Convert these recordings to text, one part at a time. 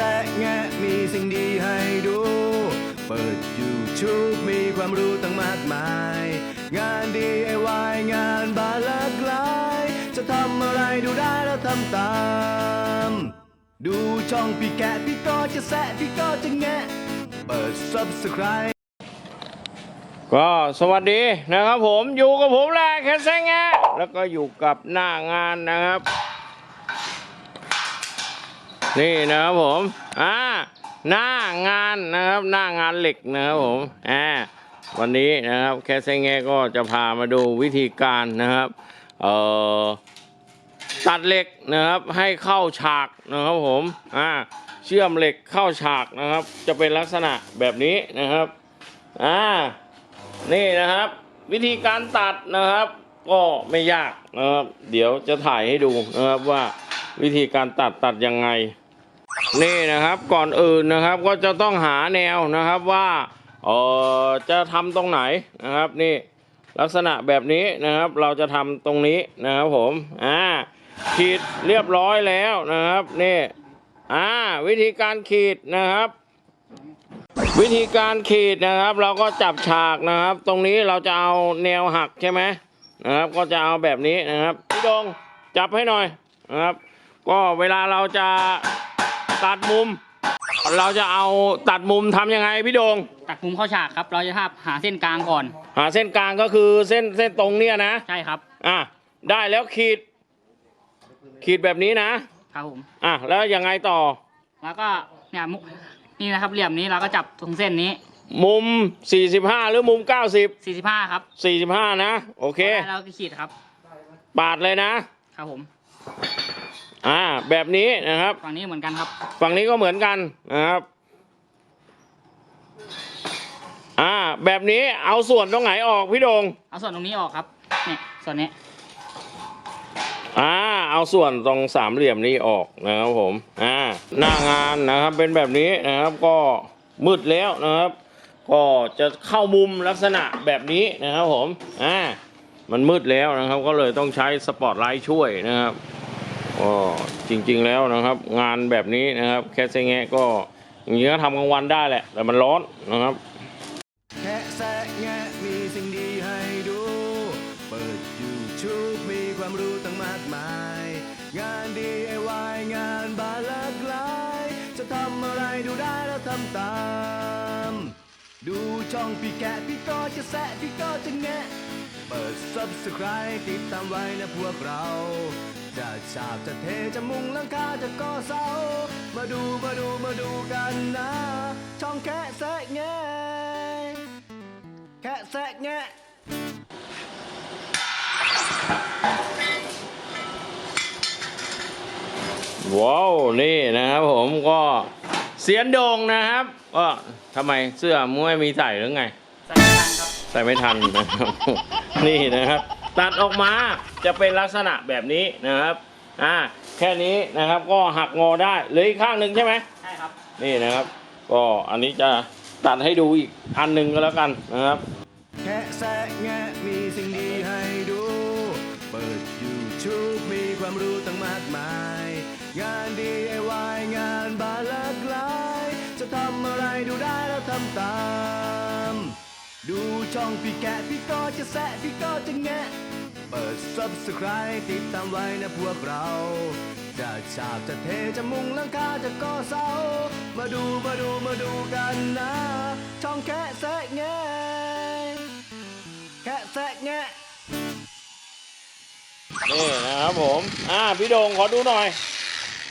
แซะแงะมีสิ่งดีให้ดู เปิด YouTube มีความรู้ตั้งมากมาย งาน DIY งานบานหลากหลาย จะทำอะไรดูได้แล้วทำตาม ดูช่องพี่แกะพี่ก็จะแซะพี่ก็จะแงะ เปิด Subscribe ก็สวัสดีนะครับผมอยู่กับผมแหละแค่แซงแงะแล้วก็อยู่กับหน้างานนะครับ นี่นะครับผมอ่าหน้างานนะครับหน้างานเหล็กนะครับผมอ่าวันนี้นะครับแค่แซงแงก็จะพามาดูวิธีการนะครับเอ่อตัดเหล็กนะครับให้เข้าฉากนะครับผมอ่าเชื่อมเหล็กเข้าฉากนะครับ จะเป็นลักษณะแบบนี้นะครับอ่านี่นะครับ วิธีการตัดนะครับ ก็ไม่ยากนะครับ เดี๋ยวจะถ่ายให้ดูนะครับว่า วิธีการตัดตัดยังไง นี่นะครับก่อนอื่นนะครับก็จะต้องหาแนวนะครับว่าเออจะทำตรงไหนนะครับนี่ลักษณะแบบนี้นะครับเราจะทำตรงนี้นะครับผมอ่าขีดเรียบร้อยแล้วนะครับนี่อ่าวิธีการขีดนะครับ วิธีการขีดนะครับ เราก็จับฉากนะครับ ตรงนี้เราจะเอาแนวหักใช่ไหมนะครับ ก็จะเอาแบบนี้นะครับพี่ดงจับให้หน่อยนะครับ ก็เวลาเราจะตัดมุม เราจะเอาตัดมุมทำยังไงพี่ดง ตัดมุมเข้าฉากครับ เราจะทาบหาเส้นกลางก่อน หาเส้นกลางก็คือเส้นเส้นตรงเนี่ยนะ ใช่ครับอะได้แล้วขีด ขีดแบบนี้นะ ครับผมอะแล้วยังไงต่อ แล้วก็เนี่ยมุนี่นะครับเหลี่ยมนี้เราก็จับตรงเส้นนี้ มุม 45 หรือมุม 90 45 ครับ45 นะ โอเค แล้วเราก็ขีดครับ ปาดเลยนะ ครับผม อ่า แบบนี้นะครับ ฝั่งนี้เหมือนกันครับ ฝั่งนี้ก็เหมือนกันนะครับ อ่า แบบนี้เอาส่วนตรงไหนออกพี่ดง เอาส่วนตรงนี้ออกครับเนี่ยส่วนนี้ อ่า เอาส่วนตรงสามเหลี่ยมนี้ออกนะครับผม อ่า หน้างานนะครับเป็นแบบนี้นะครับ ก็มืดแล้วนะครับ ก็จะเข้ามุมลักษณะแบบนี้นะครับผม อ่า มันมืดแล้วนะครับ ก็เลยต้องใช้สปอตไลท์ช่วยนะครับ ก็จริงๆแล้วนะครับ งานแบบนี้นะครับ แค่เซงแงก็จริงๆก็ทำกลางวันได้แหละ แต่มันร้อนนะครับแค่แซะแงมีสิ่งดีให้ดู เปิด YouTube มีความรู้ตั้งมากมาย งาน DIY งานบานหลากหลาย จะทำอะไรดูได้แล้วทำตาม ดูช่องพี่แกะพี่ก็จะแซะพี่ก็จะแงะ เปิด Subscribe ติดตามไว้นะพวกเรา จะฉาบจะเทจะมุงหลังคาจะก่อเสา มาดูมาดูมาดูกันนะ ช่องแคะแซะแงะแคะแซะแงะว้าวนี่นะครับผมก็เสียนโด่งนะครับก็ทำไมเสื้อมึงไม่มีใส่หรือไง ใส่ไม่ทันครับ ใส่ไม่ทันนะครับ นี่นะครับ ตัดออกมาจะเป็นลักษณะแบบนี้นะครับอ่าแค่นี้นะครับก็หักงอได้เหลืออีกข้างหนึ่งใช่ไหมใช่ครับนี่นะครับ ก็อันนี้จะตัดให้ดูอีกอันหนึ่งก็แล้วกันนะครับแคะแซะแงะมีสิ่งดีให้ดู เปิด YouTube มีความรู้ตั้งมากมาย งาน DIY งานบานหลากหลาย จะทำอะไรดูได้แล้วทำตามดู ช่องพี่แกะพี่ก็จะแซะพี่ก็จะแงะ เปิด Subscribe ติดตามไว้นะพวกเรา จะฉาบจะเทจะมุงหลังคาจะก่อเสา มาดูมาดูมาดูกันนะ ช่องแคะแซะแงะแคะแซะแงะ นี่นะครับผมอ่าพี่โดงขอดูหน่อย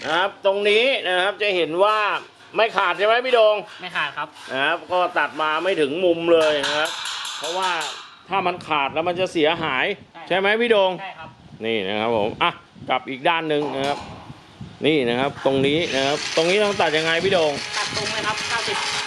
นะครับตรงนี้นะครับจะเห็นว่าไม่ขาดใช่ไหมพี่โดงไม่ขาดครับ นะครับก็ตัดมาไม่ถึงมุมเลยนะครับ เพราะว่าถ้ามันขาดแล้วมันจะเสียหายใช่ใช่ไหมพี่โดงใช่ครับนี่นะครับผมอะกลับอีกด้านหนึ่งนะครับ นี่นะครับตรงนี้นะครับ ตรงนี้ต้องตัดยังไงพี่โดงตัดตรงเลยครับ90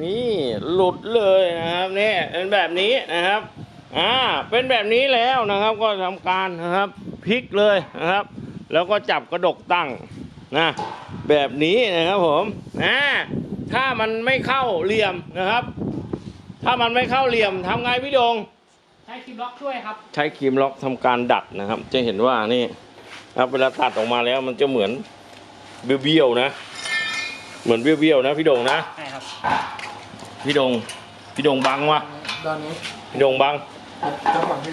นี่หลุดเลยนะครับนี่เป็นแบบนี้นะครับอ่าเป็นแบบนี้แล้วนะครับก็ทำการนะครับพลิกเลยนะครับ แล้วก็จับกระดกตั้งนะแบบนี้นะครับผมอ่าถ้ามันไม่เข้าเหลี่ยมนะครับ ถ้ามันไม่เข้าเหลี่ยมทำไงพี่โดง ใช้คลิปล็อกช่วยครับ ใช้ครีมล็อกทำการดัดนะครับ จะเห็นว่านี่ครับเวลาตัดออกมาแล้วมันจะเหมือนเบี้ยวๆนะ เหมือนเบี้ยวๆนะพี่โดงนะใช่ครับ พี่โดง พี่โดงบังวะด้านนี้พี่โดงบังจะฝั่งที่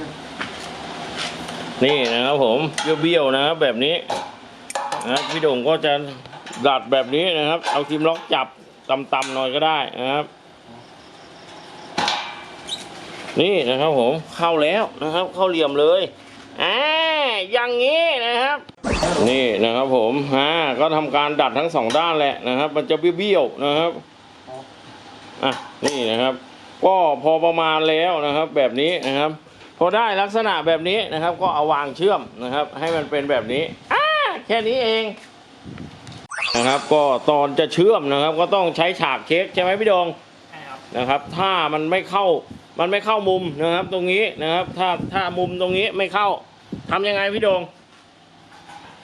นี่นะครับผมเบี้ยวๆนะครับแบบนี้นะครับพี่โดงก็จะดัดแบบนี้นะครับ เอาครีมล็อกจับต่ำๆหน่อยก็ได้นะครับ นี่นะครับผมเข้าแล้วนะครับ เข้าเหลี่ยมเลยอ่าอย่างนี้นะครับ นี่นะครับผมอ่าก็ทำการดัดทั้งสองด้านแหละนะครับ มันจะเบี้ยวๆนะครับ อะนี่นะครับ ก็พอประมาณแล้วนะครับ แบบนี้นะครับ พอได้ลักษณะแบบนี้นะครับ ก็เอาวางเชื่อมนะครับ ให้มันเป็นแบบนี้อ่าแค่นี้เองนะครับก็ตอนจะเชื่อมนะครับ ก็ต้องใช้ฉากเช็คใช่ไหมพี่ดงใช่ครับนะครับ ถ้ามันไม่เข้ามันไม่เข้ามุมนะครับ ตรงนี้นะครับ ถ้าถ้ามุมตรงนี้ไม่เข้าทำยังไงพี่ดง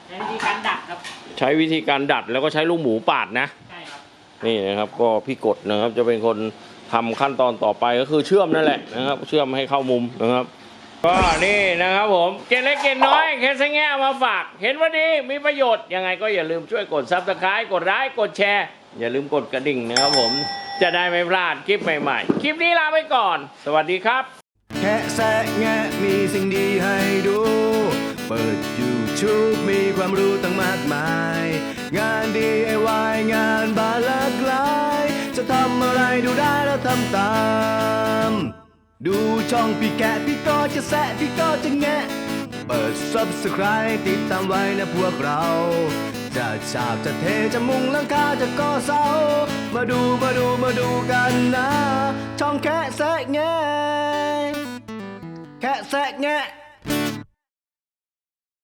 ใช้วิธีการดัดครับ ใช้วิธีการดัดแล้วก็ใช้ลูกหมูปาดนะใช่ครับ นี่นะครับก็พี่กดนะครับจะเป็นคนทำขั้นตอนต่อไปก็คือเชื่อมนั่นแหละนะครับ เชื่อมให้เข้ามุมนะครับ ก็นี่นะครับผมเกณฑ์เล็กเกณฑ์น้อยแค่สังแง่มาฝาก เห็นว่าดีมีประโยชน์ยังไงก็อย่าลืมช่วยกดซับสไครต์กดไลค์กดแชร์อย่าลืมกดกระดิ่งนะครับผมจะได้ไม่พลาดคลิปใหม่ๆ คลิปนี้ลาไปก่อน สวัสดีครับ แค่แซะแงะมีสิ่งดีให้ดู เปิด YouTube มีความรู้ตั้งมากมาย งาน DIY งานบานหลากหลาย จะทำอะไรดูได้แล้วทำตาม ดูช่องพี่แกะพี่ก็จะแซะพี่ก็จะแงะ เปิด Subscribe ติดตามไว้นะพวกเรา จะฉาบจะเทจะมุงหลังคาจะก่อเสา มาดูมาดูมาดูกันนะ ช่องแคะแซะแงะแคะแซะแงะ